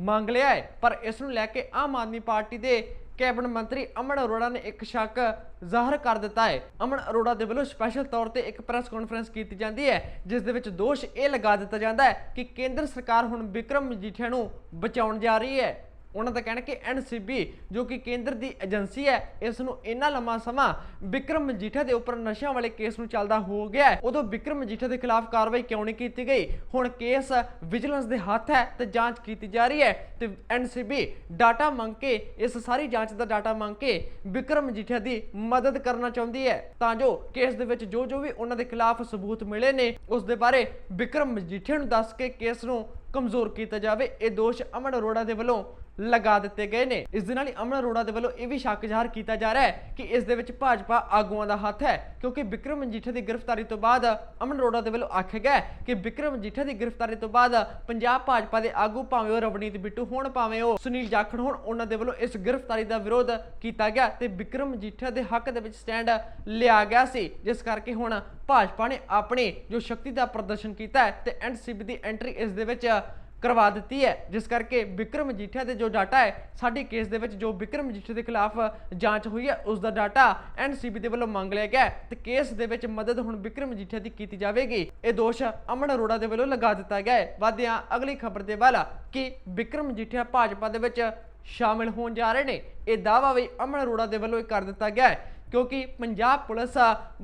ਮੰਗ ਲਿਆ ਹੈ, ਪਰ ਇਸ ਨੂੰ ਲੈ ਕੇ ਆਮ ਆਦਮੀ ਪਾਰਟੀ ਦੇ ਕੈਬਨਿਟ ਮੰਤਰੀ ਅਮਨ ਅਰੋੜਾ ਨੇ ਇੱਕ ਸ਼ੱਕ ਜ਼ਾਹਰ ਕਰ ਦਿੱਤਾ ਹੈ। ਅਮਨ ਅਰੋੜਾ ਦੇ ਵੱਲੋਂ ਸਪੈਸ਼ਲ ਤੌਰ ਤੇ ਇੱਕ ਪ੍ਰੈਸ ਕਾਨਫਰੰਸ ਕੀਤੀ ਜਾਂਦੀ ਹੈ, ਜਿਸ ਦੇ ਵਿੱਚ ਦੋਸ਼ ਇਹ ਲਗਾ ਦਿੱਤਾ ਜਾਂਦਾ ਹੈ ਕਿ ਕੇਂਦਰ ਸਰਕਾਰ ਹੁਣ ਵਿਕਰਮ ਮਜੀਠੀਆ ਨੂੰ ਬਚਾਉਣ ਜਾ ਰਹੀ ਹੈ। ਉਹਨਾਂ ਦਾ ਕਹਿਣਾ ਕਿ ਐਨਸੀਬੀ ਜੋ ਕਿ ਕੇਂਦਰ ਦੀ ਏਜੰਸੀ ਹੈ ਇਸ ਨੂੰ ਇੰਨਾ ਲੰਮਾ ਸਮਾਂ ਵਿਕਰਮ ਮਜੀਠਾ ਦੇ ਉੱਪਰ ਨਸ਼ਿਆਂ ਵਾਲੇ ਕੇਸ ਨੂੰ ਚੱਲਦਾ ਹੋ ਗਿਆ ਉਦੋਂ ਵਿਕਰਮ ਮਜੀਠਾ ਦੇ ਖਿਲਾਫ ਕਾਰਵਾਈ ਕਿਉਂ ਨਹੀਂ ਕੀਤੀ ਗਈ? ਹੁਣ ਕੇਸ ਵਿਜੀਲੈਂਸ ਦੇ ਹੱਥ ਹੈ ਤੇ ਜਾਂਚ ਕੀਤੀ ਜਾ ਰਹੀ ਹੈ ਤੇ ਐਨਸੀਬੀ ਡਾਟਾ ਮੰਗ ਕੇ, ਇਸ ਸਾਰੀ ਜਾਂਚ ਦਾ ਡਾਟਾ ਮੰਗ ਕੇ ਵਿਕਰਮ ਮਜੀਠਾ ਦੀ ਮਦਦ ਕਰਨਾ ਚਾਹੁੰਦੀ ਹੈ। ਤਾਂ ਜੋ ਕੇਸ ਦੇ ਵਿੱਚ ਜੋ ਜੋ ਵੀ ਉਹਨਾਂ ਦੇ ਖਿਲਾਫ ਸਬੂਤ ਮਿਲੇ ਨੇ, ਉਸ ਦੇ ਬਾਰੇ ਵਿਕਰਮ ਮਜੀਠੇ ਨੂੰ ਦੱਸ ਕੇ ਕੇਸ ਨੂੰ ਕਮਜ਼ੋਰ ਕੀਤਾ ਜਾਵੇ। ਇਹ ਦੋਸ਼ ਅਮਨ ਅਰੋੜਾ ਦੇ ਵੱਲੋਂ ਲਗਾ ਦਿੱਤੇ ਗਏ ਨੇ। ਇਸ ਦੇ ਨਾਲ ਹੀ ਅਮਨ ਅਰੋੜਾ ਦੇ ਵੱਲੋਂ ਇਹ ਵੀ ਸ਼ੱਕ ਜ਼ਾਹਰ ਕੀਤਾ ਜਾ ਰਿਹਾ ਹੈ ਕਿ ਇਸ ਦੇ ਵਿੱਚ ਭਾਜਪਾ ਆਗੂਆਂ ਦਾ ਹੱਥ ਹੈ, ਕਿਉਂਕਿ ਵਿਕਰਮ ਮਜੀਠੇ ਦੀ ਗ੍ਰਿਫਤਾਰੀ ਤੋਂ ਬਾਅਦ ਅਮਨ ਅਰੋੜਾ ਦੇ ਵੱਲੋਂ ਆਖਿਆ ਗਿਆ ਕਿ ਵਿਕਰਮ ਮਜੀਠਾ ਦੀ ਗ੍ਰਿਫਤਾਰੀ ਤੋਂ ਬਾਅਦ ਪੰਜਾਬ ਭਾਜਪਾ ਦੇ ਆਗੂ ਭਾਵੇਂ ਉਹ ਰਵਨੀਤ ਬਿੱਟੂ ਹੋਣ, ਭਾਵੇਂ ਉਹ ਸੁਨੀਲ ਜਾਖੜ ਹੋਣ, ਉਹਨਾਂ ਦੇ ਵੱਲੋਂ ਇਸ ਗ੍ਰਿਫਤਾਰੀ ਦਾ ਵਿਰੋਧ ਕੀਤਾ ਗਿਆ ਤੇ ਵਿਕਰਮ ਮਜੀਠਾ ਦੇ ਹੱਕ ਦੇ ਵਿੱਚ ਸਟੈਂਡ ਲਿਆ ਗਿਆ ਸੀ। ਜਿਸ ਕਰਕੇ ਹੁਣ ਭਾਜਪਾ ਨੇ ਆਪਣੀ ਜੋ ਸ਼ਕਤੀ ਦਾ ਪ੍ਰਦਰਸ਼ਨ ਕੀਤਾ ਹੈ ਤੇ ਐਨਸੀਬੀ ਦੀ ਐਂਟਰੀ ਇਸ ਦੇ ਵਿੱਚ ਕਰਵਾ ਦਿੱਤੀ ਹੈ। ਜਿਸ ਕਰਕੇ ਵਿਕਰਮ ਮਜੀਠੀਆ ਦੇ ਜੋ ਡਾਟਾ ਹੈ, ਸਾਡੇ ਕੇਸ ਦੇ ਵਿੱਚ ਜੋ ਵਿਕਰਮ ਮਜੀਠੀਆ ਦੇ ਖਿਲਾਫ ਜਾਂਚ ਹੋਈ ਹੈ, ਉਸ ਦਾ ਡਾਟਾ ਐਨਸੀਬੀ ਦੇ ਵੱਲੋਂ ਮੰਗ ਲਿਆ ਗਿਆ ਹੈ ਤੇ ਕੇਸ ਦੇ ਵਿੱਚ ਮਦਦ ਹੁਣ ਵਿਕਰਮ ਮਜੀਠੀਆ ਦੀ ਕੀਤੀ ਜਾਵੇਗੀ। ਇਹ ਦੋਸ਼ ਅਮਨ ਅਰੋੜਾ ਦੇ ਵੱਲੋਂ ਲਗਾ ਦਿੱਤਾ ਗਿਆ ਹੈ। ਵਾਦਿਆਂ ਅਗਲੀ ਖਬਰ ਦੇ ਵੱਲ ਕਿ ਵਿਕਰਮ ਮਜੀਠੀਆ ਭਾਜਪਾ ਦੇ ਵਿੱਚ ਸ਼ਾਮਿਲ ਹੋਣ ਜਾ ਰਹੇ ਨੇ। ਇਹ ਦਾਅਵਾ ਵੀ ਅਮਨ ਅਰੋੜਾ ਦੇ ਵੱਲੋਂ ਕਰ ਦਿੱਤਾ ਗਿਆ ਹੈ। ਕਿਉਂਕਿ ਪੰਜਾਬ ਪੁਲਿਸ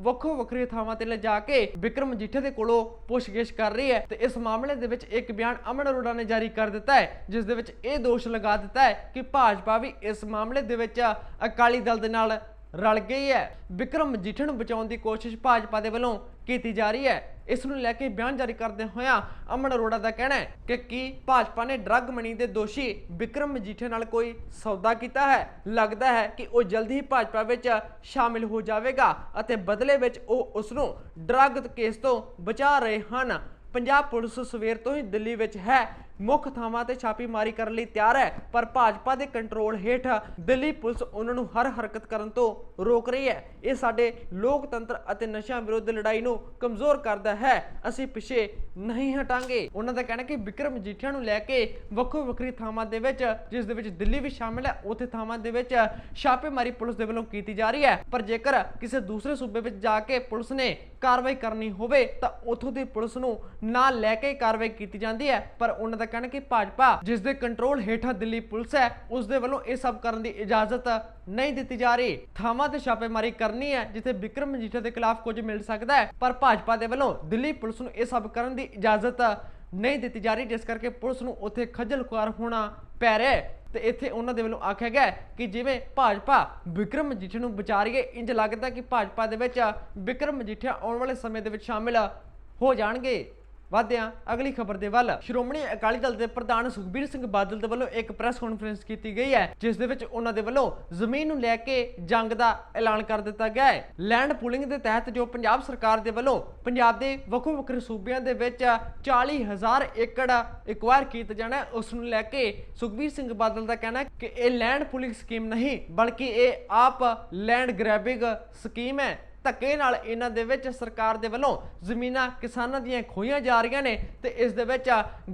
ਵੱਖੋ ਵੱਖਰੀ ਥਾਵਾਂ ਤੇ ਲਿਜਾ ਕੇ ਵਿਕਰਮ ਮਜੀਠੇ ਦੇ ਕੋਲੋਂ ਪੁੱਛਗਿੱਛ ਕਰ ਰਹੀ ਹੈ ਤੇ ਇਸ ਮਾਮਲੇ ਦੇ ਵਿੱਚ ਇੱਕ ਬਿਆਨ ਅਮਨ ਅਰੋੜਾ ਨੇ ਜਾਰੀ ਕਰ ਦਿੱਤਾ ਹੈ, ਜਿਸ ਦੇ ਵਿੱਚ ਇਹ ਦੋਸ਼ ਲਗਾ ਦਿੱਤਾ ਹੈ ਕਿ ਭਾਜਪਾ ਵੀ ਇਸ ਮਾਮਲੇ ਦੇ ਵਿੱਚ ਅਕਾਲੀ ਦਲ ਦੇ ਨਾਲ ਰਲ ਗਈ ਹੈ। ਵਿਕਰਮ ਮਜੀਠੇ ਨੂੰ ਬਚਾਉਣ ਦੀ ਕੋਸ਼ਿਸ਼ ਭਾਜਪਾ ਦੇ ਵੱਲੋਂ ਕੀਤੀ ਜਾ ਰਹੀ ਹੈ। ਇਸ ਨੂੰ ਲੈ ਕੇ ਬਿਆਨ ਜਾਰੀ ਕਰਦੇ ਹੋਇਆਂ ਅਮਨ ਅਰੋੜਾ ਦਾ ਕਹਿਣਾ ਹੈ ਕਿ ਕੀ ਭਾਜਪਾ ਨੇ ਡਰੱਗ ਮਨੀ ਦੇ ਦੋਸ਼ੀ ਵਿਕਰਮ ਮਜੀਠੇ ਨਾਲ ਕੋਈ ਸੌਦਾ ਕੀਤਾ ਹੈ? ਲੱਗਦਾ ਹੈ ਕਿ ਉਹ ਜਲਦੀ ਹੀ ਭਾਜਪਾ ਵਿੱਚ ਸ਼ਾਮਿਲ ਹੋ ਜਾਵੇਗਾ ਅਤੇ ਬਦਲੇ ਵਿੱਚ ਉਹ ਉਸ ਨੂੰ ਡਰੱਗ ਕੇਸ ਤੋਂ ਬਚਾ ਰਹੇ ਹਨ। ਪੰਜਾਬ ਪੁਲਿਸ ਸਵੇਰ ਤੋਂ ਹੀ ਦਿੱਲੀ ਵਿੱਚ ਹੈ। ਮੁੱਖ ਥਾਵਾਂ ਤੇ ਛਾਪੇਮਾਰੀ ਕਰਨ ਲਈ ਤਿਆਰ ਹੈ, ਪਰ ਭਾਜਪਾ ਦੇ ਕੰਟਰੋਲ ਹੇਠ ਦਿੱਲੀ ਪੁਲਿਸ ਉਹਨਾਂ ਨੂੰ ਹਰ ਹਰਕਤ ਕਰਨ ਤੋਂ ਰੋਕ ਰਹੀ ਹੈ। ਇਹ ਸਾਡੇ ਲੋਕਤੰਤਰ ਅਤੇ ਨਸ਼ਿਆਂ ਵਿਰੁੱਧ ਲੜਾਈ ਨੂੰ ਕਮਜ਼ੋਰ ਕਰਦਾ ਹੈ। ਅਸੀਂ ਪਿੱਛੇ ਨਹੀਂ ਹਟਾਂਗੇ। ਉਹਨਾਂ ਦਾ ਕਹਿਣਾ ਕਿ ਵਿਕਰਮ ਜੀਠਿਆ ਨੂੰ ਲੈ ਕੇ ਵੱਖੋ ਵੱਖਰੀ ਥਾਵਾਂ ਦੇ ਵਿੱਚ, ਜਿਸ ਦੇ ਵਿੱਚ ਦਿੱਲੀ ਵੀ ਸ਼ਾਮਿਲ ਹੈ, ਉੱਥੇ ਥਾਵਾਂ ਦੇ ਵਿੱਚ ਛਾਪੇਮਾਰੀ ਪੁਲਿਸ ਦੇ ਵੱਲੋਂ ਕੀਤੀ ਜਾ ਰਹੀ ਹੈ। ਪਰ ਜੇਕਰ ਕਿਸੇ ਦੂਸਰੇ ਸੂਬੇ ਵਿੱਚ ਜਾ ਕੇ ਪੁਲਿਸ ਨੇ ਕਾਰਵਾਈ ਕਰਨੀ ਹੋਵੇ, ਤਾਂ ਉੱਥੋਂ ਦੀ ਪੁਲਿਸ ਨੂੰ ਨਾਲ ਲੈ ਕੇ ਕਾਰਵਾਈ ਕੀਤੀ ਜਾਂਦੀ ਹੈ। ਪਰ ਉਹਨਾਂ ਦਾ ਕਹਿਣਾ ਕਿ ਭਾਜਪਾ, ਜਿਸ ਦੇ ਕੰਟਰੋਲ ਹੇਠਾਂ ਦਿੱਲੀ ਪੁਲਿਸ ਹੈ, ਉਸ ਦੇ ਵੱਲੋਂ ਇਹ ਸਭ ਕਰਨ ਦੀ ਇਜਾਜ਼ਤ ਨਹੀਂ ਦਿੱਤੀ ਜਾ ਰਹੀ। ਥਾਵਾਂ ਤੇ ਛਾਪੇਮਾਰੀ ਕਰਨੀ ਹੈ, ਜਿੱਥੇ ਵਿਕਰਮ ਮਜੀਠਾ ਦੇ ਖਿਲਾਫ ਕੁਝ ਮਿਲ ਸਕਦਾ ਹੈ, ਪਰ ਭਾਜਪਾ ਦੇ ਵੱਲੋਂ ਦਿੱਲੀ ਪੁਲਿਸ ਨੂੰ ਇਹ ਸਭ ਕਰਨ ਦੀ ਇਜਾਜ਼ਤ ਨਹੀਂ ਦਿੱਤੀ ਜਾ ਰਹੀ, ਜਿਸ ਕਰਕੇ ਪੁਲਿਸ ਨੂੰ ਉੱਥੇ ਖੱਜਲ ਖੁਆਰ ਹੋਣਾ ਪੈ ਰਿਹਾ ਹੈ। ਤੇ ਇੱਥੇ ਉਹਨਾਂ ਦੇ ਵੱਲੋਂ ਆਖਿਆ ਗਿਆ ਕਿ ਜਿਵੇਂ ਭਾਜਪਾ ਵਿਕਰਮ ਮਜੀਠੇ ਨੂੰ ਬਚਾ ਰਹੀ ਹੈ ਇੰਜ ਲੱਗਦਾ ਕਿ ਭਾਜਪਾ ਦੇ ਵਿੱਚ ਵਿਕਰਮ ਮਜੀਠਾ ਆਉਣ ਵਾਲੇ ਸਮੇਂ ਦੇ ਵਿੱਚ ਸ਼ਾਮਿਲ ਹੋ ਜਾਣਗੇ। ਵਾਦਿਆਂ ਅਗਲੀ ਖਬਰ ਦੇ ਵੱਲ। ਸ਼੍ਰੋਮਣੀ ਅਕਾਲੀ ਦਲ ਦੇ ਪ੍ਰਧਾਨ ਸੁਖਬੀਰ ਸਿੰਘ ਬਾਦਲ ਦੇ ਵੱਲੋਂ ਇੱਕ ਪ੍ਰੈਸ ਕਾਨਫਰੰਸ ਕੀਤੀ ਗਈ ਹੈ, ਜਿਸ ਦੇ ਵਿੱਚ ਉਹਨਾਂ ਦੇ ਵੱਲੋਂ ਜ਼ਮੀਨ ਨੂੰ ਲੈ ਕੇ ਜੰਗ ਦਾ ਐਲਾਨ ਕਰ ਦਿੱਤਾ ਗਿਆ ਹੈ। ਲੈਂਡ ਪੂਲਿੰਗ ਦੇ ਤਹਿਤ ਜੋ ਪੰਜਾਬ ਸਰਕਾਰ ਦੇ ਵੱਲੋਂ ਪੰਜਾਬ ਦੇ ਵੱਖੋ ਵੱਖਰੇ ਸੂਬਿਆਂ ਦੇ ਵਿੱਚ 40000 ਏਕੜ ਐਕਵਾਇਰ ਕੀਤਾ ਜਾਣਾ ਉਸ ਨੂੰ ਲੈ ਕੇ ਸੁਖਬੀਰ ਸਿੰਘ ਬਾਦਲ ਦਾ ਕਹਿਣਾ ਕਿ ਇਹ ਲੈਂਡ ਪੂਲਿੰਗ ਸਕੀਮ ਨਹੀਂ, ਬਲਕਿ ਇਹ ਆਪ ਲੈਂਡ ਗ੍ਰੈਬਿੰਗ ਸਕੀਮ ਹੈ। ਧੱਕੇ ਨਾਲ ਇਹਨਾਂ ਦੇ ਵਿੱਚ ਸਰਕਾਰ ਦੇ ਵੱਲੋਂ ਜ਼ਮੀਨਾਂ ਕਿਸਾਨਾਂ ਦੀਆਂ ਖੋਈਆਂ ਜਾ ਰਹੀਆਂ ਨੇ ਤੇ ਇਸ ਦੇ ਵਿੱਚ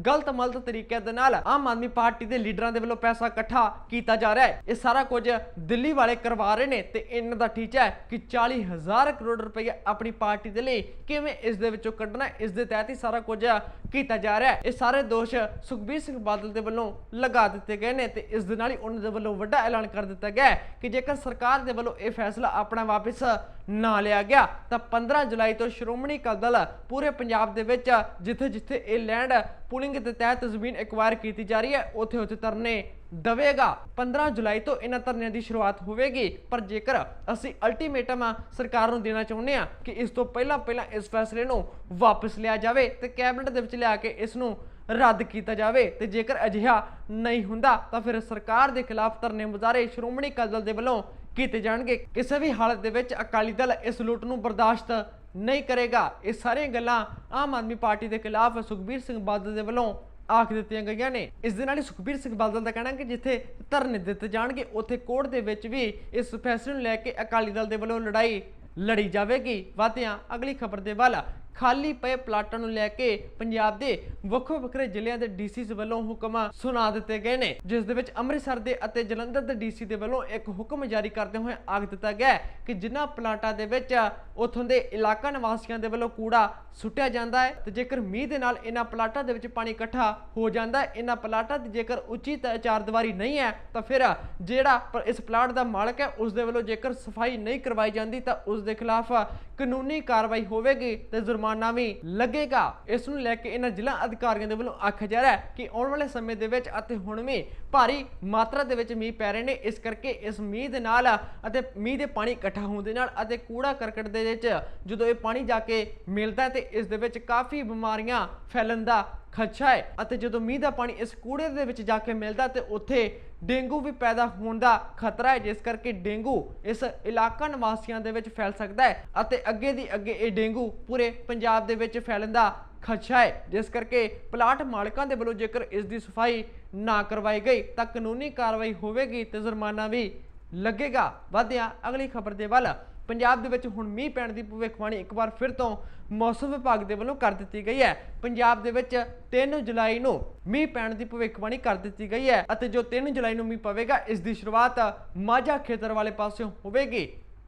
ਗਲਤ ਮਲਤ ਤਰੀਕੇ ਦੇ ਨਾਲ ਆਮ ਆਦਮੀ ਪਾਰਟੀ ਦੇ ਲੀਡਰਾਂ ਦੇ ਵੱਲੋਂ ਪੈਸਾ ਇਕੱਠਾ ਕੀਤਾ ਜਾ ਰਿਹਾ ਹੈ। ਇਹ ਸਾਰਾ ਕੁਝ ਦਿੱਲੀ ਵਾਲੇ ਕਰਵਾ ਰਹੇ ਨੇ ਤੇ ਇਹਨਾਂ ਦਾ ਟੀਚਾ ਹੈ ਕਿ 40000 ਕਰੋੜ ਰੁਪਏ ਆਪਣੀ ਪਾਰਟੀ ਦੇ ਲਈ ਕਿਵੇਂ ਇਸ ਦੇ ਵਿੱਚੋਂ ਕੱਢਣਾ ਇਸ ਦੇ ਤਹਿਤ ਹੀ ਸਾਰਾ ਕੁਝ ਕੀਤਾ ਜਾ ਰਿਹਾ ਹੈ। ਇਹ ਸਾਰੇ ਦੋਸ਼ ਸੁਖਬੀਰ ਸਿੰਘ ਬਾਦਲ ਦੇ ਵੱਲੋਂ ਲਗਾ ਦਿੱਤੇ ਗਏ ਨੇ ਤੇ ਇਸ ਦੇ ਨਾਲ ਹੀ ਉਹਨਾਂ ਦੇ ਵੱਲੋਂ ਵੱਡਾ ਐਲਾਨ ਕਰ ਦਿੱਤਾ ਗਿਆ ਹੈ ਕਿ ਜੇਕਰ ਸਰਕਾਰ ਦੇ ਵੱਲੋਂ ਇਹ ਫੈਸਲਾ ਆਪਣਾ ਵਾਪਸ ਨਾ ਲਿਆ ਗਿਆ। ਤਾਂ 15 ਜੁਲਾਈ ਤੋਂ ਸ਼੍ਰੋਮਣੀ ਅਕਾਲੀ ਦਲ ਪੂਰੇ ਪੰਜਾਬ ਦੇ ਵਿੱਚ ਜਿੱਥੇ ਜਿੱਥੇ ਇਹ ਲੈਂਡ ਪੁਲਿੰਗ ਦੇ ਤਹਿਤ ਜ਼ਮੀਨ ਐਕਵਾਇਰ ਕੀਤੀ ਜਾ ਰਹੀ ਹੈ ਉੱਥੇ ਉੱਥੇ ਧਰਨੇ ਦਵੇਗਾ। 15 ਜੁਲਾਈ ਤੋਂ ਇਹਨਾਂ ਧਰਨਿਆਂ ਦੀ ਸ਼ੁਰੂਆਤ ਹੋਵੇਗੀ। ਪਰ ਜੇਕਰ ਅਸੀਂ ਅਲਟੀਮੇਟਮ ਸਰਕਾਰ ਨੂੰ ਦੇਣਾ ਚਾਹੁੰਦੇ ਹਾਂ ਕਿ ਇਸ ਤੋਂ ਪਹਿਲਾਂ ਪਹਿਲਾਂ ਇਸ ਫੈਸਲੇ ਨੂੰ ਵਾਪਸ ਲਿਆ ਜਾਵੇ, ਤੇ ਕੈਬਨਿਟ ਦੇ ਵਿੱਚ ਲਿਆ ਕੇ ਇਸ ਨੂੰ ਰੱਦ ਕੀਤਾ ਜਾਵੇ ਤੇ ਜੇਕਰ ਅਜਿਹਾ ਨਹੀਂ ਹੁੰਦਾ ਤਾਂ ਫਿਰ ਸਰਕਾਰ ਦੇ ਖਿਲਾਫ ਧਰਨੇ ਮੁਜ਼ਾਹਰੇ ਸ਼੍ਰੋਮਣੀ ਅਕਾਲੀ ਦਲ ਦੇ ਵੱਲੋਂ ਕੀਤੇ ਜਾਣਗੇ। ਕਿਸੇ ਵੀ ਹਾਲਤ ਦੇ ਵਿੱਚ ਅਕਾਲੀ ਦਲ ਇਸ ਲੁੱਟ ਨੂੰ ਬਰਦਾਸ਼ਤ ਨਹੀਂ ਕਰੇਗਾ। ਇਹ ਸਾਰੀਆਂ ਗੱਲਾਂ ਆਮ ਆਦਮੀ ਪਾਰਟੀ ਦੇ ਖਿਲਾਫ ਸੁਖਬੀਰ ਸਿੰਘ ਬਾਦਲ ਦੇ ਵੱਲੋਂ ਆਖ ਦਿੱਤੀਆਂ ਗਈਆਂ ਨੇ। ਇਸ ਦੇ ਨਾਲ ਹੀ ਸੁਖਬੀਰ ਸਿੰਘ ਬਾਦਲ ਦਾ ਕਹਿਣਾ ਕਿ ਜਿੱਥੇ ਧਰਨੇ ਦਿੱਤੇ ਜਾਣਗੇ, ਉੱਥੇ ਕੋਰਟ ਦੇ ਵਿੱਚ ਵੀ ਇਸ ਫੈਸਲੇ ਨੂੰ ਲੈ ਕੇ ਅਕਾਲੀ ਦਲ ਦੇ ਵੱਲੋਂ ਲੜਾਈ ਲੜੀ ਜਾਵੇਗੀ। ਵਾਤਿਆਂ ਅਗਲੀ ਖਬਰ ਦੇ ਵੱਲ ਖਾਲੀ ਪਏ ਪਲਾਟਾਂ ਨੂੰ ਲੈ ਕੇ ਪੰਜਾਬ ਦੇ ਵੱਖੋ ਵੱਖਰੇ ਜ਼ਿਲ੍ਹਿਆਂ ਦੇ ਡੀਸੀਸ ਵੱਲੋਂ ਹੁਕਮ ਸੁਣਾ ਦਿੱਤੇ ਗਏ ਨੇ, ਜਿਸ ਦੇ ਵਿੱਚ ਅੰਮ੍ਰਿਤਸਰ ਦੇ ਅਤੇ ਜਲੰਧਰ ਦੇ ਡੀਸੀ ਦੇ ਵੱਲੋਂ ਇੱਕ ਹੁਕਮ ਜਾਰੀ ਕਰਦੇ ਹੋਏ ਆਖ ਦਿੱਤਾ ਗਿਆ ਕਿ ਜਿਨ੍ਹਾਂ ਪਲਾਟਾਂ ਦੇ ਵਿੱਚ ਉਥੋਂ ਦੇ ਇਲਾਕਾ ਨਿਵਾਸੀਆਂ ਦੇ ਵੱਲੋਂ ਕੂੜਾ ਸੁੱਟਿਆ ਜਾਂਦਾ ਹੈ ਤੇ ਜੇਕਰ ਮੀਂਹ ਦੇ ਨਾਲ ਇਹਨਾਂ ਪਲਾਟਾਂ ਦੇ ਵਿੱਚ ਪਾਣੀ ਇਕੱਠਾ ਹੋ ਜਾਂਦਾ ਹੈ, ਇਹਨਾਂ ਪਲਾਟਾਂ ਦੀ ਜੇਕਰ ਉੱਚੀ ਚਾਰਦੀਵਾਰੀ ਨਹੀਂ ਹੈ, ਤਾਂ ਫਿਰ ਜਿਹੜਾ ਇਸ ਪਲਾਟ ਦਾ ਮਾਲਕ ਹੈ, ਉਸ ਦੇ ਵੱਲੋਂ ਜੇਕਰ ਸਫ਼ਾਈ ਨਹੀਂ ਕਰਵਾਈ ਜਾਂਦੀ ਤਾਂ ਉਸ ਦੇ ਖਿਲਾਫ ਕਾਨੂੰਨੀ ਕਾਰਵਾਈ ਹੋਵੇਗੀ ਤੇ ਜੁਰਮਾਨਾ ਵੀ ਲੱਗੇਗਾ। ਇਸ ਨੂੰ ਲੈ ਕੇ ਇਹਨਾਂ ਜ਼ਿਲ੍ਹਾ ਅਧਿਕਾਰੀਆਂ ਦੇ ਵੱਲੋਂ ਆਖਿਆ ਜਾ ਰਿਹਾ ਹੈ ਕਿ ਆਉਣ ਵਾਲੇ ਸਮੇਂ ਦੇ ਵਿੱਚ ਅਤੇ ਹੁਣ ਵੀ ਭਾਰੀ ਮਾਤਰਾ ਦੇ ਵਿੱਚ ਮੀਂਹ ਪੈ ਰਹੇ ਨੇ। ਇਸ ਕਰਕੇ ਇਸ ਮੀਂਹ ਦੇ ਨਾਲ ਅਤੇ ਮੀਂਹ ਦੇ ਪਾਣੀ ਇਕੱਠਾ ਹੋਣ ਦੇ ਨਾਲ ਅਤੇ ਕੂੜਾ ਕਰਕਟ ਦੇ ਵਿੱਚ ਜਦੋਂ ਇਹ ਪਾਣੀ ਜਾ ਕੇ ਮਿਲਦਾ ਤੇ ਇਸ ਦੇ ਵਿੱਚ ਕਾਫੀ ਬਿਮਾਰੀਆਂ ਫੈਲਣ ਦਾ ਖਦਸ਼ਾ ਹੈ ਅਤੇ ਜਦੋਂ ਮੀਂਹ ਦਾ ਪਾਣੀ ਇਸ ਕੂੜੇ ਦੇ ਵਿੱਚ ਜਾ ਕੇ ਮਿਲਦਾ ਤੇ ਉੱਥੇ ਡੇਂਗੂ ਵੀ ਪੈਦਾ ਹੋਣ ਦਾ ਖਤਰਾ ਹੈ, ਜਿਸ ਕਰਕੇ ਡੇਂਗੂ ਇਸ ਇਲਾਕਾ ਨਿਵਾਸੀਆਂ ਦੇ ਵਿੱਚ ਫੈਲ ਸਕਦਾ ਹੈ ਅਤੇ ਅੱਗੇ ਦੀ ਅੱਗੇ ਇਹ ਡੇਂਗੂ ਪੂਰੇ ਪੰਜਾਬ ਦੇ ਵਿੱਚ ਫੈਲਣ ਦਾ ਖਦਸ਼ਾ ਹੈ, ਜਿਸ ਕਰਕੇ ਪਲਾਟ ਮਾਲਕਾਂ ਦੇ ਵੱਲੋਂ ਜੇਕਰ ਇਸ ਦੀ ਸਫ਼ਾਈ ਨਾ ਕਰਵਾਈ ਗਈ ਤਾਂ ਕਾਨੂੰਨੀ ਕਾਰਵਾਈ ਹੋਵੇਗੀ ਤੇ ਜੁਰਮਾਨਾ ਵੀ ਲੱਗੇਗਾ। ਵਧਿਆ ਅਗਲੀ ਖਬਰ ਦੇ ਵੱਲ ਪੰਜਾਬ ਦੇ ਵਿੱਚ ਹੁਣ ਮੀਂਹ ਪੈਣ ਦੀ ਭਵਿੱਖਬਾਣੀ ਇੱਕ ਵਾਰ ਫਿਰ ਤੋਂ ਮੌਸਮ ਵਿਭਾਗ ਦੇ ਵੱਲੋਂ ਕਰ ਦਿੱਤੀ ਗਈ ਹੈ। ਪੰਜਾਬ ਦੇ ਵਿੱਚ 3 ਜੁਲਾਈ ਨੂੰ ਮੀਂਹ ਪੈਣ ਦੀ ਭਵਿੱਖਬਾਣੀ ਕਰ ਦਿੱਤੀ ਗਈ ਹੈ ਅਤੇ ਜੋ 3 ਜੁਲਾਈ ਨੂੰ ਮੀਂਹ ਪਵੇਗਾ, ਇਸ ਦੀ ਸ਼ੁਰੂਆਤ ਮਾਝਾ ਖੇਤਰ ਵਾਲੇ ਪਾਸਿਓਂ ਹੋਵੇਗੀ।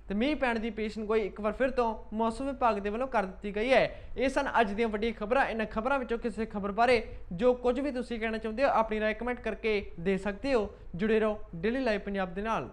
ਤੇ ਮੀਂਹ ਪੈਣ ਦੀ ਪੇਸ਼ਨਗੋਈ ਇੱਕ ਵਾਰ ਫਿਰ ਤੋਂ ਮੌਸਮ ਵਿਭਾਗ ਦੇ ਵੱਲੋਂ ਕਰ ਦਿੱਤੀ ਗਈ ਹੈ। ਇਹ ਸਨ ਅੱਜ ਦੀਆਂ ਵੱਡੀਆਂ ਖਬਰਾਂ। ਇਹਨਾਂ ਖਬਰਾਂ ਵਿੱਚੋਂ ਕਿਸੇ ਖਬਰ ਬਾਰੇ ਜੋ ਕੁਝ ਵੀ ਤੁਸੀਂ ਕਹਿਣਾ ਚਾਹੁੰਦੇ ਹੋ, ਆਪਣੀ ਰਾਏ ਕਮੈਂਟ ਕਰਕੇ ਦੇ ਸਕਦੇ ਹੋ। ਜੁੜੇ ਰਹੋ ਡੇਲੀ ਲਾਈਵ ਪੰਜਾਬ ਦੇ ਨਾਲ।